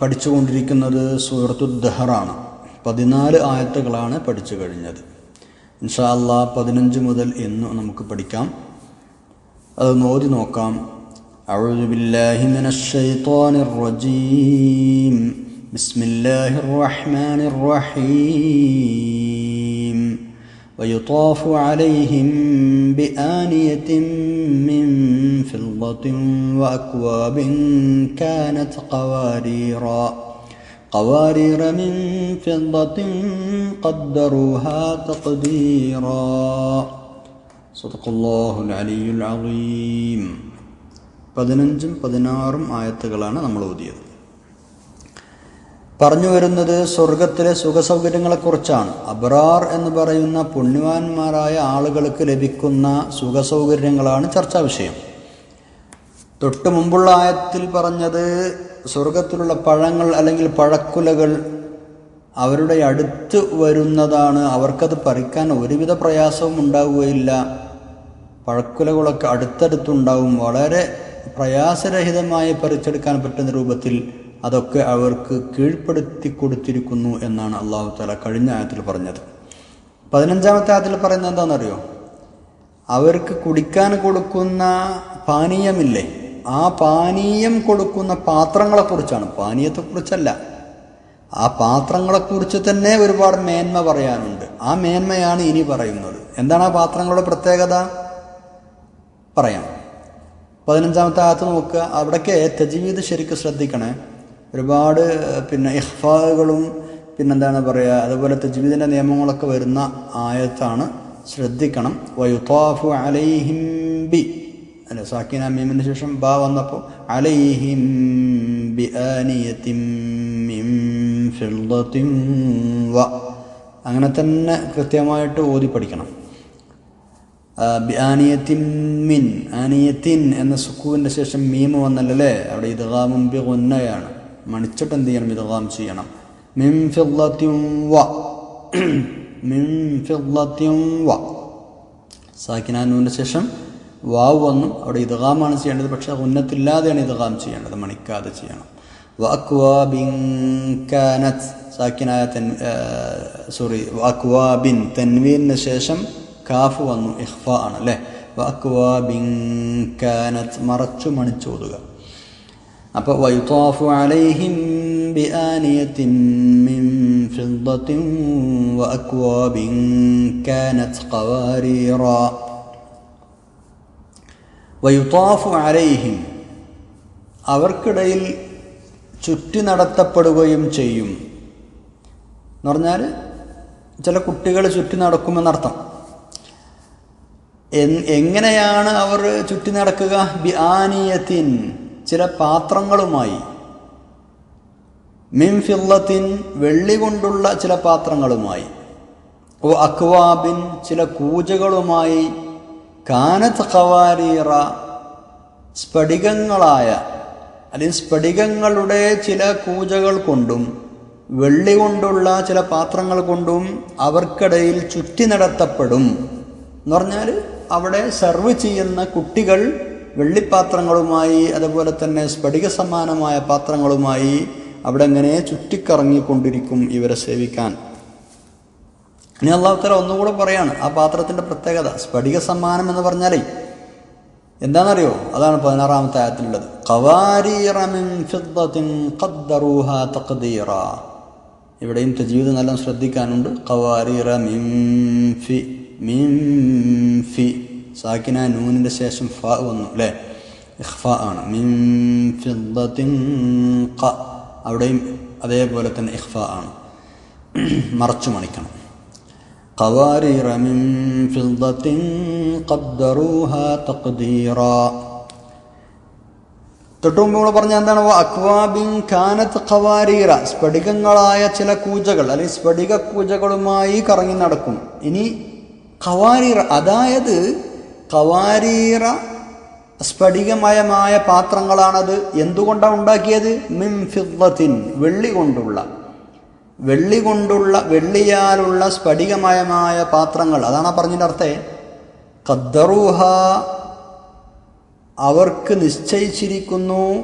പഠിച്ചുകൊണ്ടിരിക്കുന്നത് സൂറത്തു ദഹറാണ് പതിനാല് ആയത്തുകളാണ് പഠിച്ചു കഴിഞ്ഞത് ഇൻഷാ അല്ലാ പതിനഞ്ച് മുതൽ എന്ന് നമുക്ക് പഠിക്കാം അത് നോതി നോക്കാം أعوذ بالله من الشيطان الرجيم بسم الله الرحمن الرحيم ويطاف عليهم بآنية من فضة وأكواب كانت قواريرا قوارير من فضة قدروها تقديرا صدق الله العلي العظيم പതിനഞ്ചും പതിനാറും ആയത്തുകളാണ് നമ്മൾ ഓതിയത് പറഞ്ഞു വരുന്നത് സ്വർഗത്തിലെ സുഖസൗകര്യങ്ങളെക്കുറിച്ചാണ് അബ്രാർ എന്ന് പറയുന്ന പുണ്യവാന്മാരായ ആളുകൾക്ക് ലഭിക്കുന്ന സുഖസൗകര്യങ്ങളാണ് ചർച്ചാ വിഷയം തൊട്ടു മുമ്പുള്ള ആയത്തിൽ പറഞ്ഞത് സ്വർഗത്തിലുള്ള പഴങ്ങൾ അല്ലെങ്കിൽ പഴക്കുലകൾ അവരുടെ അടുത്ത് വരുന്നതാണ്. അവർക്കത് പറിക്കാൻ ഒരുവിധ പ്രയാസവും ഉണ്ടാവുകയില്ല. പഴക്കുലകളൊക്കെ അടുത്തടുത്തുണ്ടാവും. വളരെ പ്രയാസരഹിതമായി പറിച്ചെടുക്കാൻ പറ്റുന്ന രൂപത്തിൽ അതൊക്കെ അവർക്ക് കീഴ്പ്പെടുത്തി കൊടുത്തിരിക്കുന്നു എന്നാണ് അള്ളാഹു താല കഴിഞ്ഞ ആയത്തിൽ പറഞ്ഞത്. പതിനഞ്ചാമത്തെ ആയത്തിൽ പറയുന്നത് എന്താണെന്നറിയോ? അവർക്ക് കുടിക്കാൻ കൊടുക്കുന്ന പാനീയമില്ലേ? ആ പാനീയം കൊടുക്കുന്ന പാത്രങ്ങളെക്കുറിച്ചാണ്. പാനീയത്തെക്കുറിച്ചല്ല. ആ പാത്രങ്ങളെക്കുറിച്ച് തന്നെ ഒരുപാട് മേന്മ പറയാനുണ്ട്. ആ മേന്മയാണ് ഇനി പറയുന്നത്. എന്താണ് ആ പാത്രങ്ങളുടെ പ്രത്യേകത? പറയാം. പതിനഞ്ചാമത്തെ ആകത്ത് നോക്കുക. അവിടേക്ക് തജീവീത് ശരിക്കും ശ്രദ്ധിക്കണേ. ഒരുപാട് പിന്നെ ഇഹ്ഫാകളും പിന്നെന്താണ് പറയുക അതുപോലെ തജ്വീദിന്റെ നിയമങ്ങളൊക്കെ വരുന്ന ആയത്താണ് ശ്രദ്ധിക്കണം. വയുത്താഫു അലൈഹിം ബി. അല്ലെ സാക്കിന മീമിന് ശേഷം ബാ വന്നപ്പോൾ അലൈഹിം വ. അങ്ങനെ തന്നെ കൃത്യമായിട്ട് ഓതി പഠിക്കണം. ആനിയത്തിൻ മിൻ ആനിയത്തിൻ എന്ന സുക്കുവിന്റെ ശേഷം മീമ് വന്നല്ലേ അവിടെ ഇദ്ഗാമും ബി ഗുന്നയാണ്. മണിച്ചിട്ട് എന്ത് ചെയ്യണം? ഇദ്ഗാം ചെയ്യണം. മിം ഫില്ലത്തിൻ വ. മിം ഫില്ലത്തിൻ വ. സാക്കിനാനൂന്റെ ശേഷം വാവ് വന്നു. അവിടെ ഇതകാമാണ് ചെയ്യേണ്ടത്. പക്ഷെ ഉന്നത്തില്ലാതെയാണ് ഇതകാം ചെയ്യേണ്ടത്. മണിക്കാതെ ചെയ്യണം. വഅക്വാബിൻ കാനത്ത് സാക്കിനായ തെൻ സോറി വാക്വാബിൻ തെൻവീലിന് ശേഷം കാഫ് വന്നു. ഇഹ്ഫ ആണ് അല്ലേ? വാക്വാബിൻകാനത്ത് മറച്ചു മണിച്ചോതുക. അപ്പോൾ വയുത്താഫു അലൈഹിം ഫിദ്ദത്തിൻ വഅക്വാബിൻ കാനത്ത് ഖവാരീറ. വയുത്താഫു അരയിഹിം അവർക്കിടയിൽ ചുറ്റി നടത്തപ്പെടുകയും ചെയ്യും. എന്ന് പറഞ്ഞാൽ ചില കുട്ടികൾ ചുറ്റി നടക്കുമെന്നർത്ഥം. എങ്ങനെയാണ് അവർ ചുറ്റി നടക്കുക? ബി ആനിയത്തിൻ ചില പാത്രങ്ങളുമായി. മിൻ വെള്ളി കൊണ്ടുള്ള ചില പാത്രങ്ങളുമായി. ഓ അക്വാബിൻ ചില കൂജകളുമായി കാനത്ത് ഖവാരീറ സ്ഫടികങ്ങളായ അല്ലെങ്കിൽ സ്ഫടികങ്ങളുടെ ചില കൂജകൾ കൊണ്ടും വെള്ളി കൊണ്ടുള്ള ചില പാത്രങ്ങൾ കൊണ്ടും അവർക്കിടയിൽ ചുറ്റി നടത്തപ്പെടും. എന്ന് പറഞ്ഞാൽ അവിടെ സെർവ് ചെയ്യുന്ന കുട്ടികൾ വെള്ളിപ്പാത്രങ്ങളുമായി അതുപോലെ തന്നെ സ്ഫടിക സമാനമായ പാത്രങ്ങളുമായി അവിടെ അങ്ങനെ ചുറ്റിക്കറങ്ങിക്കൊണ്ടിരിക്കും ഇവരെ സേവിക്കാൻ. ഇനി അള്ളാഹുത്തല ഒന്നുകൂടെ പറയാണ് ആ പാത്രത്തിന്റെ പ്രത്യേകത സ്ഫടിക സമ്മാനം എന്ന് പറഞ്ഞാലേ. എന്താണെന്നറിയോ? അതാണ് പതിനാറാമത്തെ ആയത്തിലുള്ളത്. ഇവിടെയും തജീവിത് നല്ല ശ്രദ്ധിക്കാനുണ്ട്. ഖവാരീറ മിംഫി സാക്കിന നൂനിന്റെ ശേഷം ഫ വന്നു അല്ലേ? ഇഹ്ഫ ആണ്. അവിടെയും അതേപോലെ തന്നെ ഇഹ്ഫ ആണ്. മറച്ചു മണിക്കണം قوارير من فضة قدروها تقديرا തൊട്ടുമുമ്പ് നമ്മൾ പറഞ്ഞ എന്താണ് അക്വാബിൻ കാനത്ത് ഖവാരീറ സ്ഫടികങ്ങളായ ചില കൂജകൾ അല്ലെങ്കിൽ സ്ഫടിക കൂജകളുമായി കറങ്ങി നടക്കും ഇനി ഖവാരീറ അതായത് ഖവാരീറ സ്ഫടികമയമായ പാത്രങ്ങളാണത് എന്തുകൊണ്ടാണ് ഉണ്ടാക്കിയത് മിൻ ഫിദ്ദത്തിൻ വെള്ളി കൊണ്ടുള്ള വെള്ളി കൊണ്ടുള്ള വെള്ളിയാലുള്ള സ്ഫടികമയമായ പാത്രങ്ങൾ. അതാണ് പറഞ്ഞതിന്റെ അർത്ഥം. കദ്ദറൂഹ അവർക്ക് നിശ്ചയിച്ചിരിക്കുന്നു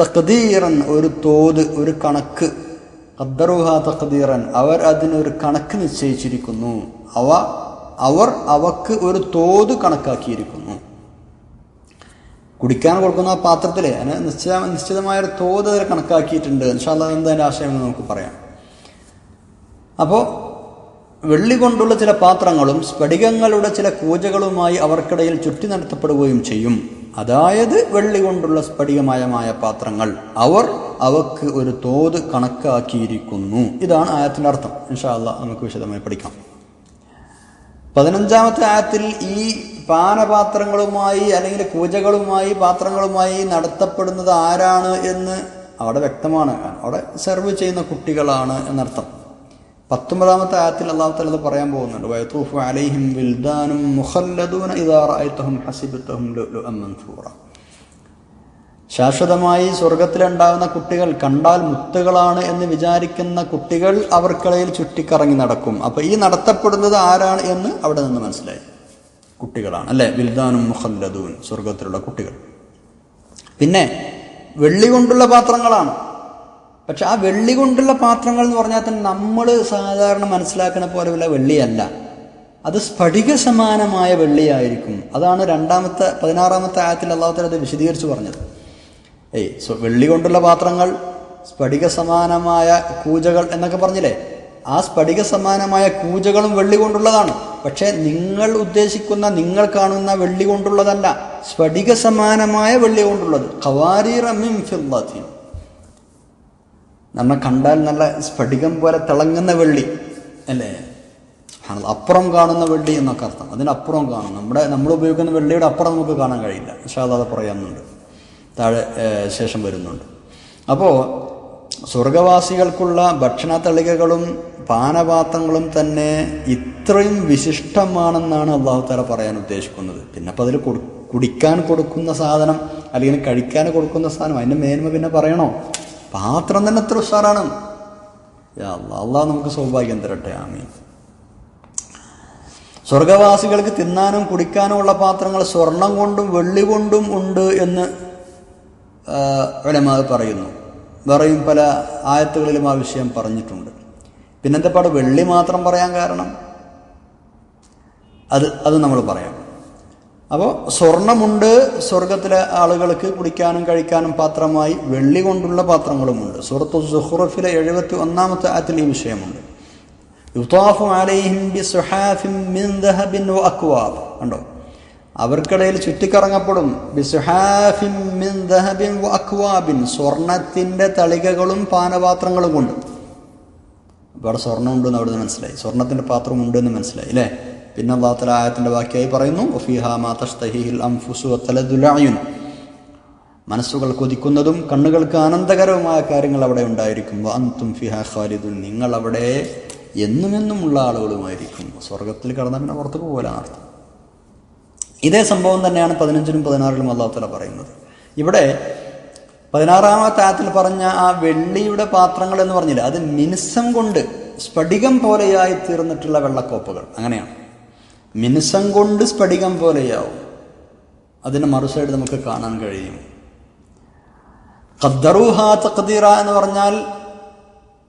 തഖദീറൻ ഒരു തോത് ഒരു കണക്ക്. കദ്ദറൂഹ തഖദീറൻ അവർ അതിനൊരു കണക്ക് നിശ്ചയിച്ചിരിക്കുന്നു. അവ അവർ അവക്ക് ഒരു തോത് കണക്കാക്കിയിരിക്കുന്നു. കുടിക്കാൻ കൊടുക്കുന്ന പാത്രത്തിൽ അതിന് നിശ്ചിത നിശ്ചിതമായൊരു തോത് അതിൽ കണക്കാക്കിയിട്ടുണ്ട്. ഇൻഷാല്ല എന്തതിന്റെ ആശയം എന്ന് നമുക്ക് പറയാം. അപ്പോൾ വെള്ളി കൊണ്ടുള്ള ചില പാത്രങ്ങളും സ്ഫടികങ്ങളുടെ ചില കൂജകളുമായി അവർക്കിടയിൽ ചുറ്റി നടത്തപ്പെടുകയും ചെയ്യും. അതായത് വെള്ളി കൊണ്ടുള്ള സ്ഫടികമയമായ പാത്രങ്ങൾ. അവർ അവക്ക് ഒരു തോത് കണക്കാക്കിയിരിക്കുന്നു. ഇതാണ് ആയത്തിന്റെ അർത്ഥം. ഇൻഷാല്ല നമുക്ക് വിശദമായി പഠിക്കാം. പതിനഞ്ചാമത്തെ ആയത്തിൽ ഈ പാനപാത്രങ്ങളുമായി അല്ലെങ്കിൽ കൂജകളുമായി പാത്രങ്ങളുമായി നടത്തപ്പെടുന്നത് ആരാണ് എന്ന് അവിടെ വ്യക്തമാണ്. അവിടെ സെർവ് ചെയ്യുന്ന കുട്ടികളാണ് എന്നർത്ഥം. പത്തൊമ്പതാമത്തെ ആയത്തിൽ അള്ളാഹു തല പറയാൻ പോകുന്നുണ്ട്. വയത്തൂഫ് അലൈഹിം വിൽദാനും മുഖല്ലദൂന ഇതാറായത്തഹും ഹസിബത്തഹും മൻസൂറ. ശാശ്വതമായി സ്വർഗത്തിലുണ്ടാകുന്ന കുട്ടികൾ കണ്ടാൽ മുത്തുകളാണ് എന്ന് വിചാരിക്കുന്ന കുട്ടികൾ അവർക്കിടയിൽ ചുറ്റിക്കറങ്ങി നടക്കും. അപ്പോൾ ഈ നടത്തപ്പെടുന്നത് ആരാണ് എന്ന് അവിടെ നിന്ന് മനസ്സിലായി. കുട്ടികളാണ് അല്ലെ? വിൽദാനും മുഹല്ലദൂൻ സ്വർഗത്തിലുള്ള കുട്ടികൾ. പിന്നെ വെള്ളി കൊണ്ടുള്ള പാത്രങ്ങളാണ്. പക്ഷെ ആ വെള്ളി കൊണ്ടുള്ള പാത്രങ്ങൾ എന്ന് പറഞ്ഞാൽ തന്നെ നമ്മൾ സാധാരണ മനസ്സിലാക്കുന്ന പോലെയുള്ള വെള്ളിയല്ല. അത് സ്ഫടിക സമാനമായ വെള്ളിയായിരിക്കും. അതാണ് രണ്ടാമത്തെ പതിനാറാമത്തെ ആയത്തിൽ അള്ളാഹുത്തല അത് വിശദീകരിച്ച് പറഞ്ഞത്. ഏയ് സോ വെള്ളി കൊണ്ടുള്ള പാത്രങ്ങൾ സ്ഫടിക സമാനമായ കൂജകൾ എന്നൊക്കെ പറഞ്ഞില്ലേ? ആ സ്ഫടിക സമാനമായ കൂജകളും വെള്ളി കൊണ്ടുള്ളതാണ്. പക്ഷേ നിങ്ങൾ ഉദ്ദേശിക്കുന്ന നിങ്ങൾ കാണുന്ന വെള്ളി കൊണ്ടുള്ളതല്ല. സ്ഫടിക സമാനമായ വെള്ളി കൊണ്ടുള്ളത്. ഖവാരീറമിൻ ഫിദ്ദത്തിൻ. നമ്മെ കണ്ടാൽ നല്ല സ്ഫടികം പോലെ തിളങ്ങുന്ന വെള്ളി അല്ലേ. അപ്പുറം കാണുന്ന വെള്ളി എന്നൊക്കെ അർത്ഥം. അതിനപ്പുറം കാണും. നമ്മുടെ നമ്മൾ ഉപയോഗിക്കുന്ന വെള്ളിയുടെ അപ്പുറം നമുക്ക് കാണാൻ കഴിയില്ല. പക്ഷേ അത് പറയാനുണ്ട്. താഴെ ശേഷം വരുന്നുണ്ട്. അപ്പോൾ സ്വർഗവാസികൾക്കുള്ള ഭക്ഷണ തളികകളും പാനപാത്രങ്ങളും തന്നെ ഇത്രയും വിശിഷ്ടമാണെന്നാണ് അള്ളാഹു താല പറയാൻ ഉദ്ദേശിക്കുന്നത്. പിന്നെ അപ്പോൾ അതിൽ കൊടു കുടിക്കാൻ കൊടുക്കുന്ന സാധനം അല്ലെങ്കിൽ കഴിക്കാൻ കൊടുക്കുന്ന സാധനം അതിന്റെ മേന്മ പിന്നെ പറയണോ? പാത്രം തന്നെ എത്ര ഉഷാറാണ്. അള്ളാഹ് നമുക്ക് സൗഭാഗ്യം തരട്ടെ. ആമീൻ. സ്വർഗവാസികൾക്ക് തിന്നാനും കുടിക്കാനും ഉള്ള പാത്രങ്ങൾ സ്വർണം കൊണ്ടും വെള്ളി കൊണ്ടും ഉണ്ട് എന്ന് ഉലമാ പറയുന്നു. വേറെയും പല ആയത്തുകളിലും ആ വിഷയം പറഞ്ഞിട്ടുണ്ട്. പിന്നെന്താ പാട് വെള്ളി മാത്രം പറയാൻ കാരണം? അത് അത് നമ്മൾ പറയാം. അപ്പോൾ സ്വർണമുണ്ട് സ്വർഗത്തിലെ ആളുകൾക്ക് കുടിക്കാനും കഴിക്കാനും പാത്രമായി വെള്ളി കൊണ്ടുള്ള പാത്രങ്ങളുമുണ്ട്. സുഹൃത്തു സുഹുറഫിലെ എഴുപത്തി ഒന്നാമത്തെ ആയത്തിൽ ഈ വിഷയമുണ്ട്. യുത്താഫു അലൈഹിം ബിസുഹാഫിൻ മിൻ ദഹബിൻ അക്വാബ്. കണ്ടോ? അവർക്കിടയിൽ ചുറ്റിക്കറങ്ങപ്പെടും. വഅക്വാബിൻ സ്വർണത്തിന്റെ തളികകളും പാനപാത്രങ്ങളും കൊണ്ട്. സ്വർണം ഉണ്ടെന്ന് അവിടെ നിന്ന് മനസ്സിലായി. സ്വർണത്തിന്റെ പാത്രം ഉണ്ടെന്ന് മനസ്സിലായി അല്ലേ പിന്നെ ആയത്തിന്റെ ബാക്കിയായി പറയുന്നു. മനസ്സുകൾ കൊതിക്കുന്നതും കണ്ണുകൾക്ക് ആനന്ദകരവുമായ കാര്യങ്ങൾ അവിടെ ഉണ്ടായിരിക്കും. അന്തും ഖാലിദുൻ. നിങ്ങൾ അവിടെ എന്നും എന്നുമുള്ള ആളുകളുമായിരിക്കും. സ്വർഗത്തിൽ കടന്നാൽ പിന്നെ പുറത്തു പോകലാണ് അർത്ഥം ഇതേ സംഭവം തന്നെയാണ് പതിനഞ്ചിനും പതിനാറിലും അള്ളാഹുത്തല പറയുന്നത്. ഇവിടെ പതിനാറാമത്തെ ആയത്തിൽ പറഞ്ഞ ആ വെള്ളിയുടെ പാത്രങ്ങൾ എന്ന് പറഞ്ഞില്ല അത് മിനുസം കൊണ്ട് സ്ഫടികം പോലെയായി തീർന്നിട്ടുള്ള വെള്ളക്കോപ്പുകൾ. അങ്ങനെയാണ്. മിനുസം കൊണ്ട് സ്ഫടികം പോലെയാവും. അതിന് മറുസൈഡ് നമുക്ക് കാണാൻ കഴിയും. ഖദ്ദറൂഹ തഖദീറ എന്ന് പറഞ്ഞാൽ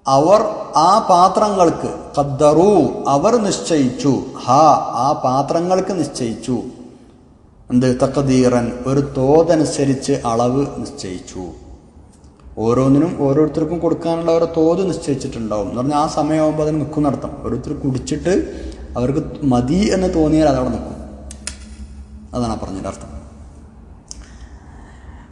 അവർ ആ പാത്രങ്ങൾക്ക് ഖദ്ദറൂ അവർ നിശ്ചയിച്ചു ഹാ ആ പാത്രങ്ങൾക്ക് നിശ്ചയിച്ചു. എന്ത്? തക്കദീറൻ ഒരു തോതനുസരിച്ച് അളവ് നിശ്ചയിച്ചു. ഓരോന്നിനും ഓരോരുത്തർക്കും കൊടുക്കാനുള്ള ഓരോ തോത് നിശ്ചയിച്ചിട്ടുണ്ടാവും. എന്ന് പറഞ്ഞാൽ ആ സമയമാകുമ്പോൾ അതിന് നിൽക്കും നടത്തം ഓരോരുത്തർ കുടിച്ചിട്ട് അവർക്ക് മതി എന്ന് തോന്നിയാൽ അതവിടെ നിൽക്കും അതാണ് പറഞ്ഞതിന്റെ അർത്ഥം.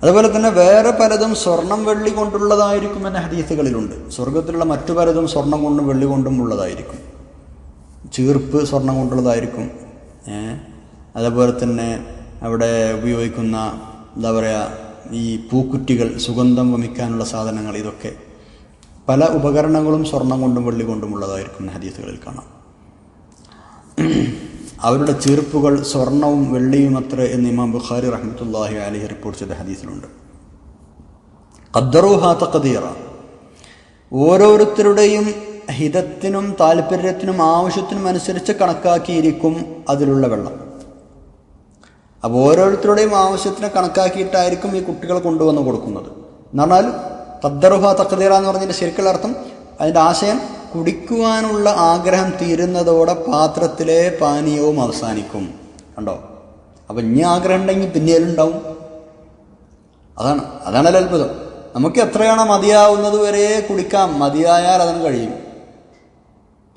അതുപോലെ തന്നെ വേറെ പലതും സ്വർണം വെള്ളി കൊണ്ടുള്ളതായിരിക്കും എന്ന ഹദീസുകളിലുണ്ട്. സ്വർഗത്തിലുള്ള മറ്റു പലതും സ്വർണം കൊണ്ടും വെള്ളി കൊണ്ടും ഉള്ളതായിരിക്കും. ചീർപ്പ് സ്വർണം കൊണ്ടുള്ളതായിരിക്കും? അതേപോലെ തന്നെ അവിടെ ഉപയോഗിക്കുന്ന എന്താ പറയുക ഈ പൂക്കുറ്റികൾ സുഗന്ധം വമിക്കാനുള്ള സാധനങ്ങൾ ഇതൊക്കെ പല ഉപകരണങ്ങളും സ്വർണം കൊണ്ടും വെള്ളി കൊണ്ടും ഉള്ളതായിരിക്കും ഹദീസുകളിൽ കാണാം. അവരുടെ ചീർപ്പുകൾ സ്വർണവും വെള്ളിയും അത്ര എന്ന് ഇമാം ബുഖാരി റഹ്മത്തുല്ലാഹി അലഹി റിപ്പോർട്ട് ചെയ്ത ഹദീസിലുണ്ട്. ഖദ്ദറുഹാത്ത തഖദീറ. ഓരോരുത്തരുടെയും ഹിതത്തിനും താല്പര്യത്തിനും ആവശ്യത്തിനും അനുസരിച്ച് കണക്കാക്കിയിരിക്കും അതിലുള്ള വെള്ളം. അപ്പോൾ ഓരോരുത്തരുടെയും ആവശ്യത്തിനെ കണക്കാക്കിയിട്ടായിരിക്കും ഈ കുട്ടികൾ കൊണ്ടുവന്ന് കൊടുക്കുന്നത്. എന്ന് പറഞ്ഞാൽ തദ്ദറുഹ തക്കതീറ എന്ന് പറഞ്ഞതിന്റെ ശരിക്കുള്ള അർത്ഥം അതിന്റെ ആശയം കുടിക്കുവാനുള്ള ആഗ്രഹം തീരുന്നതോടെ പാത്രത്തിലെ പാനീയവും അവസാനിക്കും. കണ്ടോ? അപ്പം ഇനി ആഗ്രഹം ഉണ്ടെങ്കിൽ പിന്നീട് ഉണ്ടാവും. അതാണ് അതാണ് അത്ഭുതം. നമുക്ക് എത്രയാണോ മതിയാവുന്നത് വരെ കുടിക്കാം. മതിയായാൽ അതിന് കഴിയും.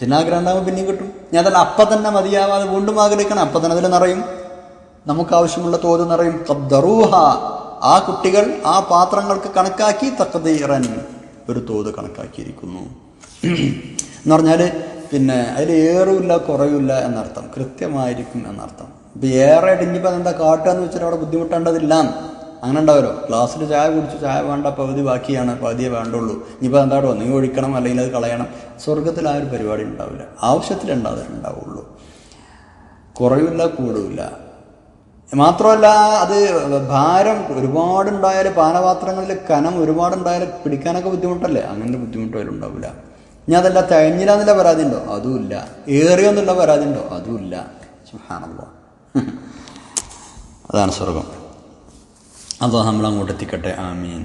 പിന്നെ ആഗ്രഹം ഉണ്ടാകുമ്പോൾ പിന്നെയും കിട്ടും. ഞാൻ അതല്ല അപ്പം തന്നെ മതിയാവാതെ വീണ്ടും ആഗ്രഹിക്കണം. അപ്പം തന്നെ അതിൽ നിറയും. നമുക്ക് ആവശ്യമുള്ള തോത് നിറയും ഖദ്ദറൂഹ ആ കുട്ടികൾ ആ പാത്രങ്ങൾക്ക് കണക്കാക്കി തക്കതീറൻ ഒരു തോത് കണക്കാക്കിയിരിക്കുന്നു. എന്ന് പറഞ്ഞാൽ പിന്നെ അതിൽ ഏറുമില്ല കുറയുമില്ല എന്നർത്ഥം കൃത്യമായിരിക്കും എന്നർത്ഥം. ഇപ്പം ഏറെ ഇടിഞ്ഞിപ്പോൾ അതെന്താ കാട്ടുക എന്ന് വെച്ചാൽ അവിടെ ബുദ്ധിമുട്ടേണ്ടതില്ല. അങ്ങനെ ഉണ്ടാവുമല്ലോ ക്ലാസ്സിൽ ചായ കുടിച്ച് ചായ വേണ്ട പകുതി ബാക്കിയാണ് പകുതിയേ വേണ്ടുള്ളൂ. ഇനിയിപ്പോൾ എന്താടോ നീ ഒഴിക്കണം അല്ലെങ്കിൽ അത് കളയണം. സ്വർഗത്തിൽ ആ ഒരു പരിപാടി ഉണ്ടാവില്ല. ആവശ്യത്തിലുണ്ടാവും ഉണ്ടാവുള്ളൂ. കുറവില്ല കൂടുമില്ല മാത്രമല്ല അത് ഭാരം ഒരുപാടുണ്ടായാൽ പാനപാത്രങ്ങളിൽ കനം ഒരുപാടുണ്ടായാൽ പിടിക്കാനൊക്കെ ബുദ്ധിമുട്ടല്ലേ? അങ്ങനത്തെ ബുദ്ധിമുട്ട് ഉണ്ടാവില്ല ഇനി അതല്ല തഴഞ്ഞില്ല എന്നുള്ള പരാതി ഉണ്ടോ? അതുമില്ല. ഏറിയോ എന്നുള്ള പരാതി ഉണ്ടോ? അതുമില്ല. സുഹാനല്ലോ അതാണ് സ്വർഗം അതോ നമ്മൾ അങ്ങോട്ട് എത്തിക്കട്ടെ ആമീൻ.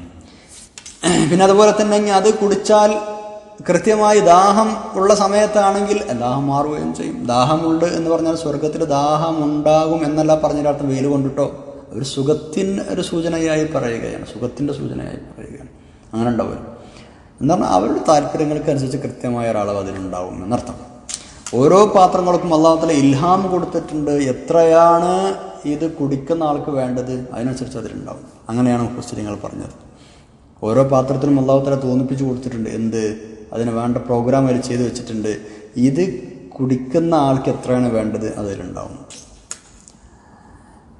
പിന്നെ അതുപോലെ തന്നെ അത് കുടിച്ചാൽ കൃത്യമായി ദാഹം ഉള്ള സമയത്താണെങ്കിൽ ദാഹം മാറുകയും ചെയ്യും. ദാഹമുണ്ട് എന്ന് പറഞ്ഞാൽ സ്വർഗത്തിൽ ദാഹം ഉണ്ടാകും എന്നല്ല പറഞ്ഞതിനർത്ഥം വെയിൽ കൊണ്ടിട്ടോ. ഒരു സുഖത്തിന് ഒരു സൂചനയായി പറയുകയാണ്. സുഖത്തിന്റെ സൂചനയായി പറയുകയാണ്. അങ്ങനെ ഉണ്ടാവില്ല എന്ന് പറഞ്ഞാൽ അവരുടെ താല്പര്യങ്ങൾക്കനുസരിച്ച് കൃത്യമായ ഒരളവ് അതിലുണ്ടാവും എന്നർത്ഥം. ഓരോ പാത്രങ്ങൾക്കും അള്ളാഹത്തിലെ ഇൽഹാം കൊടുത്തിട്ടുണ്ട്. എത്രയാണ് ഇത് കുടിക്കുന്ന ആൾക്ക് വേണ്ടത്? അതിനനുസരിച്ച് അതിലുണ്ടാവും. അങ്ങനെയാണ് മുസ്ലിങ്ങൾ പറഞ്ഞത്. ഓരോ പാത്രത്തിനും അള്ളാഹുത്തല തോന്നിപ്പിച്ച് കൊടുത്തിട്ടുണ്ട്. എന്ത്? അതിന് വേണ്ട പ്രോഗ്രാം അവർ ചെയ്തു വെച്ചിട്ടുണ്ട്. ഇത് കുടിക്കുന്ന ആൾക്ക് എത്രയാണ് വേണ്ടത്? അതിലുണ്ടാവും.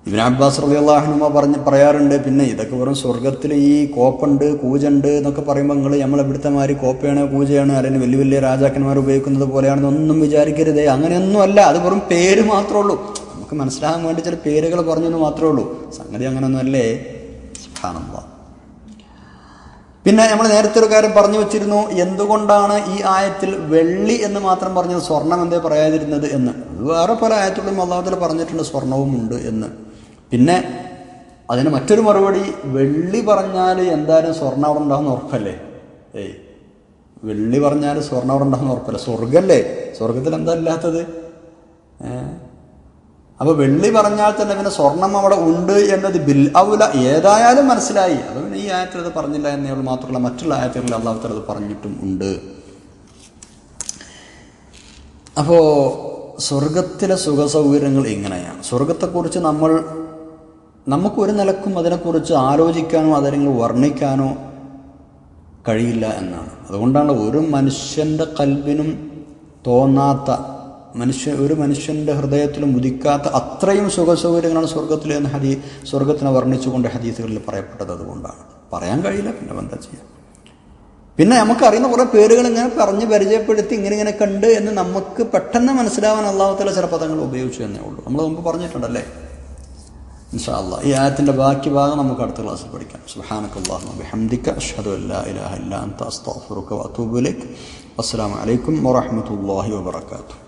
ഇബിൻ അബ്ബാസ് റബി അള്ളാഹുനുമ പറഞ്ഞ് പറയാറുണ്ട് പിന്നെ ഇതൊക്കെ വെറും സ്വർഗത്തിൽ ഈ കോപ്പുണ്ട് കൂജുണ്ട് എന്നൊക്കെ പറയുമ്പോൾ നിങ്ങൾ നമ്മൾ ഇവിടുത്തെ മാതിരി കോപ്പയാണ് കൂജയാണ് അല്ലെങ്കിൽ വലിയ വലിയ രാജാക്കന്മാർ ഉപയോഗിക്കുന്നത് പോലെയാണെന്നൊന്നും വിചാരിക്കരുതേ. അങ്ങനെയൊന്നും അല്ല അത് വെറും പേര് മാത്രമേ ഉള്ളൂ. നമുക്ക് മനസ്സിലാകാൻ വേണ്ടി ചില പേരുകൾ പറഞ്ഞെന്ന് മാത്രമേ ഉള്ളൂ. സംഗതി അങ്ങനെയൊന്നും അല്ലേ? സുബ്ഹാനല്ലാഹ് പിന്നെ നമ്മൾ നേരത്തെ ഒരു കാര്യം പറഞ്ഞു വെച്ചിരുന്നു എന്തുകൊണ്ടാണ് ഈ ആയത്തിൽ വെള്ളി എന്ന് മാത്രം പറഞ്ഞത് സ്വർണം എന്തേ പറയാതിരുന്നത് എന്ന്? വേറെ പല ആയത്തുകളും അള്ളാഹത്തിൽ പറഞ്ഞിട്ടുണ്ട് സ്വർണവും ഉണ്ട് എന്ന്. പിന്നെ അതിന് മറ്റൊരു മറുപടി വെള്ളി പറഞ്ഞാൽ എന്തായാലും സ്വർണ അവിടെ ഉണ്ടാകുന്ന ഉറപ്പല്ലേ? ഏയ്. വെള്ളി പറഞ്ഞാൽ സ്വർണ അവിടെ ഉണ്ടാകുന്ന ഉറപ്പല്ലേ? സ്വർഗല്ലേ സ്വർഗത്തിൽ എന്താ ഇല്ലാത്തത്? ഏഹ് അപ്പൊ വെള്ളി പറഞ്ഞാൽ തന്നെ പിന്നെ സ്വർണം അവിടെ ഉണ്ട് എന്നത് ബിൽ ഔല. ഏതായാലും മനസ്സിലായി. അത് പിന്നെ ഈ ആയത്തിൽ അത് പറഞ്ഞില്ല എന്നേ മാത്രമല്ല മറ്റുള്ള ആയത്തുകളിൽ അള്ളാഹുത്തല അത് പറഞ്ഞിട്ടും ഉണ്ട്. അപ്പോൾ സ്വർഗത്തിലെ സുഖ സൗകര്യങ്ങൾ ഇങ്ങനെയാണ്. സ്വർഗത്തെക്കുറിച്ച് നമ്മൾ നമുക്കൊരു നിലക്കും അതിനെക്കുറിച്ച് ആലോചിക്കാനോ അതിനെ വർണിക്കാനോ കഴിയില്ല എന്നാണ്. അതുകൊണ്ടാണ് ഒരു മനുഷ്യന്റെ കൽബിനും തോന്നാത്ത മനുഷ്യ ഒരു മനുഷ്യന്റെ ഹൃദയത്തിലും ഉദിക്കാത്ത അത്രയും സുഖസൗകര്യങ്ങളാണ് സ്വർഗത്തിൽ എന്ന് ഹദീ സ്വർഗത്തിനെ വർണിച്ചുകൊണ്ട് ഹദീസുകളിൽ പറയപ്പെട്ടത് അതുകൊണ്ടാണ്. പറയാൻ കഴിയില്ല പിന്നെ എന്താ ചെയ്യാം? പിന്നെ നമുക്കറിയുന്ന കുറേ പേരുകൾ ഇങ്ങനെ പറഞ്ഞ് പരിചയപ്പെടുത്തി ഇങ്ങനെ ഇങ്ങനെ കണ്ട് എന്ന് നമുക്ക് പെട്ടെന്ന് മനസ്സിലാവാൻ അള്ളാഹുത്തല ചില പദങ്ങൾ ഉപയോഗിച്ചു എന്നേ ഉള്ളൂ. നമ്മൾ മുമ്പ് പറഞ്ഞിട്ടുണ്ടല്ലേ? ഇൻഷാല്ല ഈ ആയത്തിന്റെ ബാക്കി ഭാഗം നമുക്ക് അടുത്ത ക്ലാസ്സിൽ പഠിക്കാം. സുബ്ഹാനക്കല്ലാഹു ബിഹംദിക അഷ്ഹദു അല്ലാ ഇലാഹ അസ്സലാമു അലൈക്കും വറഹ്മത്തുള്ളാഹി വബറകാതുഹു